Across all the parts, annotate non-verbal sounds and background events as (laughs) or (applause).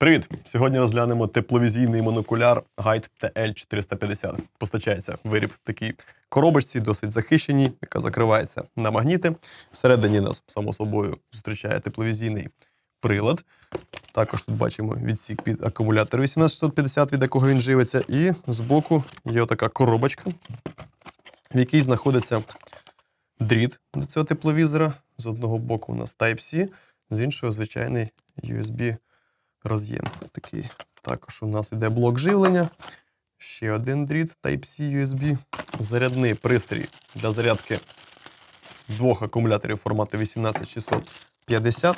Привіт! Сьогодні розглянемо тепловізійний монокуляр Guide TL450. Постачається виріб в такій коробочці, досить захищеній, яка закривається на магніти. Всередині нас, само собою, зустрічає тепловізійний прилад. Також тут бачимо відсік під акумулятор 18650, від якого він живиться. І збоку є така коробочка, в якій знаходиться дріт до цього тепловізора. З одного боку у нас Type-C, з іншого звичайний USB роз'єм. Такий. Також у нас іде блок живлення. Ще один дріт Type-C USB. Зарядний пристрій для зарядки двох акумуляторів формату 18650.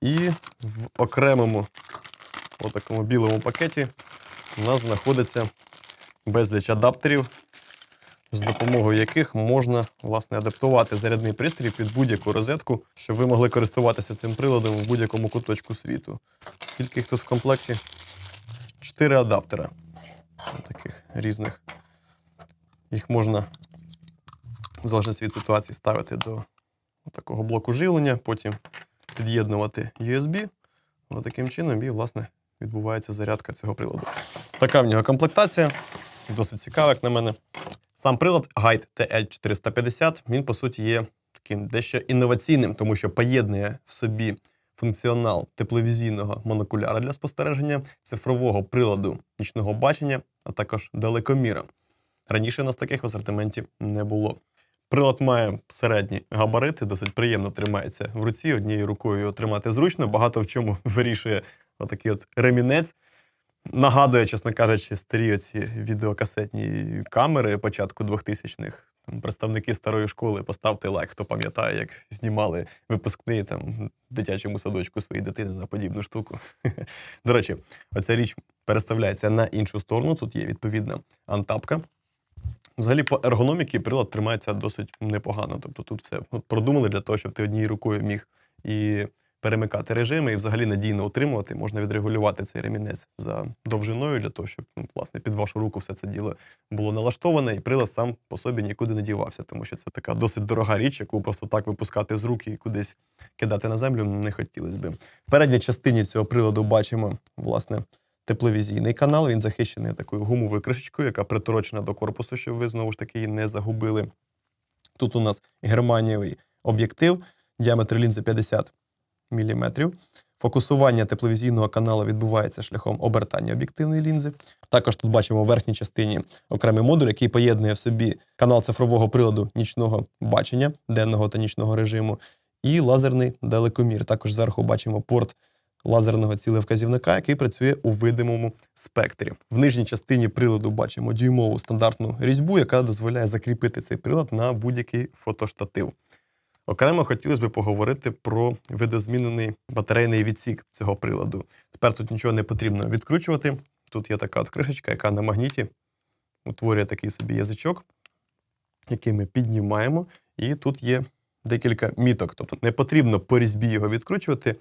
І в окремому отакому білому пакеті у нас знаходиться безліч адаптерів, з допомогою яких можна власне адаптувати зарядний пристрій під будь-яку розетку, щоб ви могли користуватися цим приладом в будь-якому куточку світу. Скільки їх тут в комплекті? Чотири адаптера. Таких різних. Їх можна, в залежності від ситуації, ставити до такого блоку живлення, потім під'єднувати USB. Ось таким чином, і, власне, відбувається зарядка цього приладу. Така в нього комплектація. Досить цікава, як на мене. Сам прилад Guide TL450, він, по суті, є таким дещо інноваційним, тому що поєднує в собі функціонал тепловізійного монокуляра для спостереження, цифрового приладу нічного бачення, а також далекоміра. Раніше у нас таких в асортименті не було. Прилад має середні габарити, досить приємно тримається в руці. Однією рукою його тримати зручно. Багато в чому (laughs) вирішує отакий от ремінець. Нагадує, чесно кажучи, старі оці відеокасетні камери початку 2000-х. Представники старої школи, поставте лайк, хто пам'ятає, як знімали випускний там дитячому садочку своїй дитини на подібну штуку. (laughs) До речі, оця річ переставляється на іншу сторону. Тут є відповідна антапка. Взагалі, по ергономіки прилад тримається досить непогано. Тобто тут все продумали для того, щоб ти однією рукою міг і перемикати режими, і взагалі надійно утримувати. Можна відрегулювати цей ремінець за довжиною для того, щоб ну, власне під вашу руку все це діло було налаштоване, і прилад сам по собі нікуди не дівався, тому що це така досить дорога річ, яку просто так випускати з руки і кудись кидати на землю не хотілося би. В передній частині цього приладу бачимо власне тепловізійний канал. Він захищений такою гумовою кришечкою, яка приторочена до корпусу, щоб ви знову ж таки її не загубили. Тут у нас германієвий об'єктив, діаметр лінзи 50 мм. Фокусування тепловізійного каналу відбувається шляхом обертання об'єктивної лінзи. Також тут бачимо в верхній частині окремий модуль, який поєднує в собі канал цифрового приладу нічного бачення, денного та нічного режиму, і лазерний далекомір. Також зверху бачимо порт лазерного цілевказівника, який працює у видимому спектрі. В нижній частині приладу бачимо дюймову стандартну різьбу, яка дозволяє закріпити цей прилад на будь-який фотоштатив. Окремо хотілося б поговорити про видозмінений батарейний відсік цього приладу. Тепер тут нічого не потрібно відкручувати. Тут є така от кришечка, яка на магніті утворює такий собі язичок, який ми піднімаємо. І тут є декілька міток. Тобто не потрібно по різьбі його відкручувати.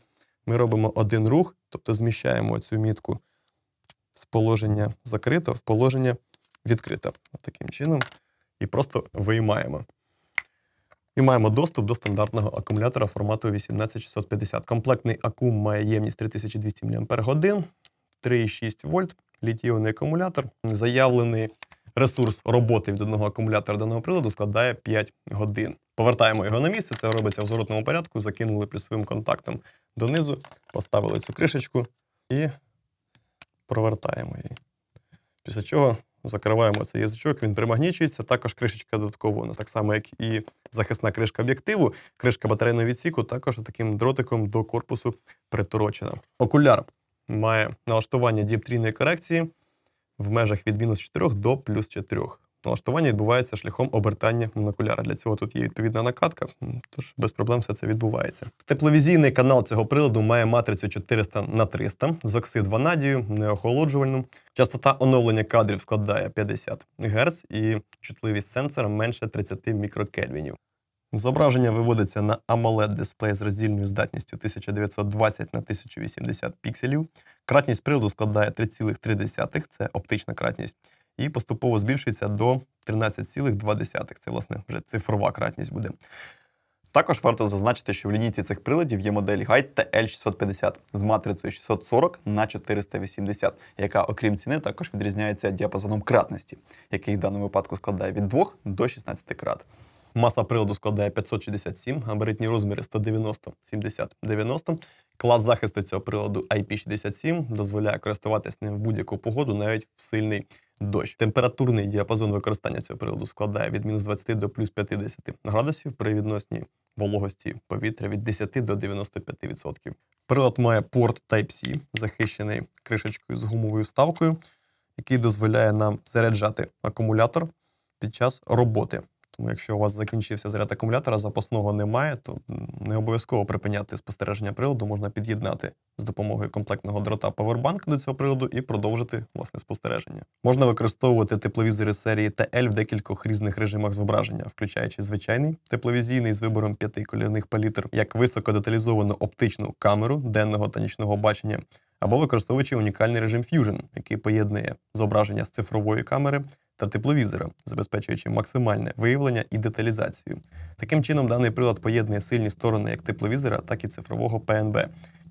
Ми робимо один рух, тобто зміщаємо цю мітку з положення закрито в положення відкрито. Таким чином. І просто виймаємо. І маємо доступ до стандартного акумулятора формату 18650. Комплектний акум має ємність 3200 мАч, 3,6 вольт, літіонний акумулятор. Заявлений ресурс роботи від одного акумулятора даного приладу складає 5 годин. Повертаємо його на місце, це робиться в зворотному порядку, закинули плюсовим контактом донизу, поставили цю кришечку і провертаємо її. Після чого закриваємо цей язичок, він примагнічується. Також кришечка додатково у так само, як і захисна кришка об'єктиву, кришка батарейного відсіку, також таким дротиком до корпусу приторочена. Окуляр має налаштування діоптрійної корекції в межах від мінус 4 до плюс 4. Налаштування відбувається шляхом обертання монокуляра. Для цього тут є відповідна накатка, тож без проблем все це відбувається. Тепловізійний канал цього приладу має матрицю 400 на 300 з оксид ванадію, неохолоджувальну. Частота оновлення кадрів складає 50 Гц і чутливість сенсора менше 30 мікрокельвінів. Зображення виводиться на amoled дисплей з роздільною здатністю 1920 на 1080 пікселів. Кратність приладу складає 3,3, це оптична кратність, і поступово збільшується до 13,2. Це, власне, вже цифрова кратність буде. Також варто зазначити, що в лінійці цих приладів є модель Guide TL650 з матрицею 640 на 480, яка, окрім ціни, також відрізняється діапазоном кратності, який в даному випадку складає від 2 до 16 крат. Маса приладу складає 567, габаритні розміри 190, 70, 90. Клас захисту цього приладу IP67 дозволяє користуватись ним в будь-яку погоду, навіть в сильний дощ. Температурний діапазон використання цього приладу складає від мінус 20 до плюс 50 градусів при відносній вологості повітря від 10 до 95%. Прилад має порт Type-C, захищений кришечкою з гумовою вставкою, який дозволяє нам заряджати акумулятор під час роботи. Тому якщо у вас закінчився заряд акумулятора, запасного немає, то не обов'язково припиняти спостереження приладу. Можна під'єднати з допомогою комплектного дрота Powerbank до цього приладу і продовжити власне спостереження. Можна використовувати тепловізори серії TL в декількох різних режимах зображення, включаючи звичайний тепловізійний з вибором п'яти кольорних палітр, як високодеталізовану оптичну камеру денного та нічного бачення, або використовуючи унікальний режим Fusion, який поєднує зображення з цифрової камери та тепловізора, забезпечуючи максимальне виявлення і деталізацію. Таким чином, даний прилад поєднує сильні сторони як тепловізора, так і цифрового ПНБ,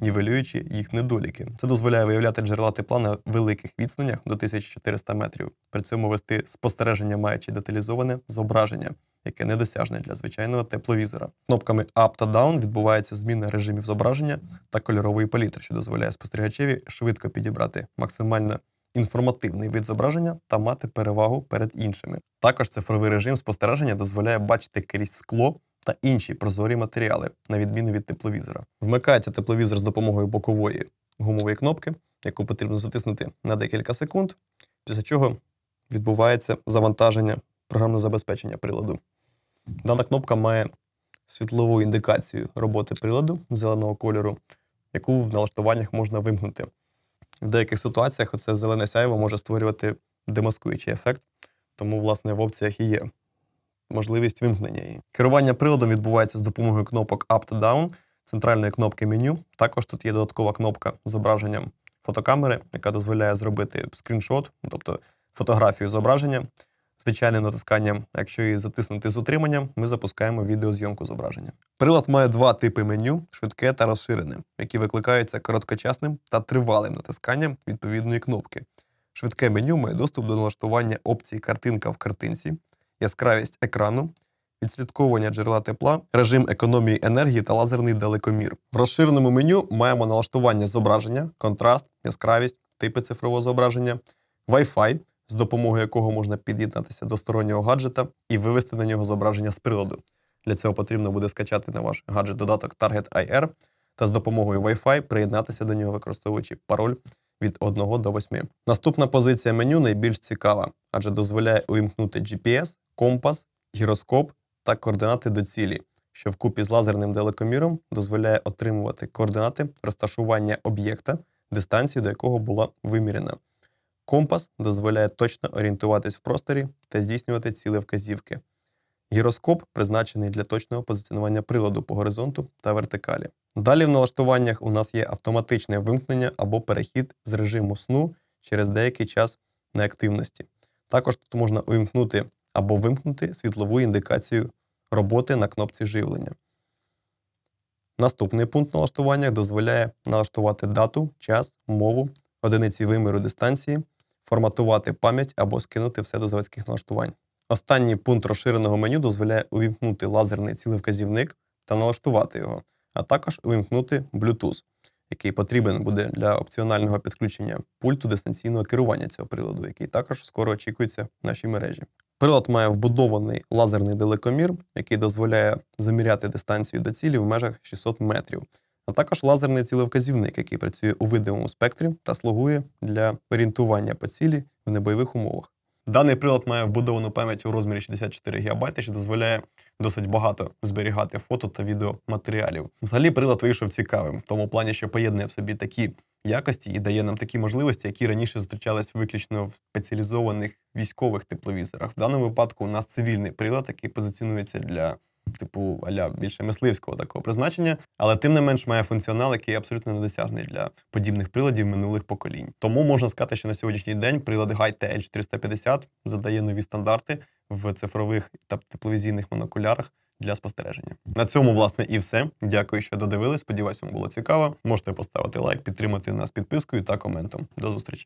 нівелюючи їх недоліки. Це дозволяє виявляти джерела тепла на великих відстанях до 1400 метрів. При цьому вести спостереження, маючи деталізоване зображення, яке недосяжне для звичайного тепловізора. Кнопками Up та Down відбувається зміна режимів зображення та кольорової палітри, що дозволяє спостерігачеві швидко підібрати максимально інформативний вид зображення та мати перевагу перед іншими. Також цифровий режим спостереження дозволяє бачити крізь скло та інші прозорі матеріали, на відміну від тепловізора. Вмикається тепловізор з допомогою бокової гумової кнопки, яку потрібно затиснути на декілька секунд, після чого відбувається завантаження програмного забезпечення приладу. Дана кнопка має світлову індикацію роботи приладу зеленого кольору, яку в налаштуваннях можна вимкнути. В деяких ситуаціях оце зелене сяйво може створювати демаскуючий ефект, тому, власне, в опціях і є можливість вимкнення її. Керування приладом відбувається з допомогою кнопок Up та Down, центральної кнопки меню. Також тут є додаткова кнопка з зображенням фотокамери, яка дозволяє зробити скріншот, тобто фотографію зображення. Звичайним натисканням, якщо її затиснути з утриманням, ми запускаємо відеозйомку зображення. Прилад має два типи меню: швидке та розширене, які викликаються короткочасним та тривалим натисканням відповідної кнопки. Швидке меню має доступ до налаштування опцій картинка в картинці, яскравість екрану, відслідковування джерела тепла, режим економії енергії та лазерний далекомір. В розширеному меню маємо налаштування зображення, контраст, яскравість, типи цифрового зображення, Wi-Fi, з допомогою якого можна під'єднатися до стороннього гаджета і вивести на нього зображення з приладу. Для цього потрібно буде скачати на ваш гаджет додаток Target IR та з допомогою Wi-Fi приєднатися до нього, використовуючи пароль від 1 до 8. Наступна позиція меню найбільш цікава, адже дозволяє увімкнути GPS, компас, гіроскоп та координати до цілі, що вкупі з лазерним далекоміром дозволяє отримувати координати розташування об'єкта, дистанцію до якого була вимірена. Компас дозволяє точно орієнтуватись в просторі та здійснювати цілевказівки. Гіроскоп призначений для точного позиціонування приладу по горизонту та вертикалі. Далі в налаштуваннях у нас є автоматичне вимкнення або перехід з режиму сну через деякий час неактивності. Також тут можна увімкнути або вимкнути світлову індикацію роботи на кнопці живлення. Наступний пункт налаштування дозволяє налаштувати дату, час, мову, одиниці виміру дистанції, форматувати пам'ять або скинути все до заводських налаштувань. Останній пункт розширеного меню дозволяє увімкнути лазерний цілевказівник та налаштувати його, а також увімкнути Bluetooth, який потрібен буде для опціонального підключення пульту дистанційного керування цього приладу, який також скоро очікується в нашій мережі. Прилад має вбудований лазерний далекомір, який дозволяє заміряти дистанцію до цілі в межах 600 метрів, а також лазерний цілевказівник, який працює у видимому спектрі та слугує для орієнтування по цілі в небойових умовах. Даний прилад має вбудовану пам'ять у розмірі 64 ГБ, що дозволяє досить багато зберігати фото та відеоматеріалів. Взагалі, прилад вийшов цікавим в тому плані, що поєднує в собі такі якості і дає нам такі можливості, які раніше зустрічались виключно в спеціалізованих військових тепловізорах. В даному випадку у нас цивільний прилад, який позиціонується для типу аля більше мисливського такого призначення, але тим не менш має функціонал, який абсолютно недосяжний для подібних приладів минулих поколінь. Тому можна сказати, що на сьогоднішній день прилад Guide TL450 задає нові стандарти в цифрових та тепловізійних монокулярах для спостереження. На цьому, власне, і все. Дякую, що додивились. Сподіваюсь, вам було цікаво. Можете поставити лайк, підтримати нас підпискою та коментом. До зустрічі.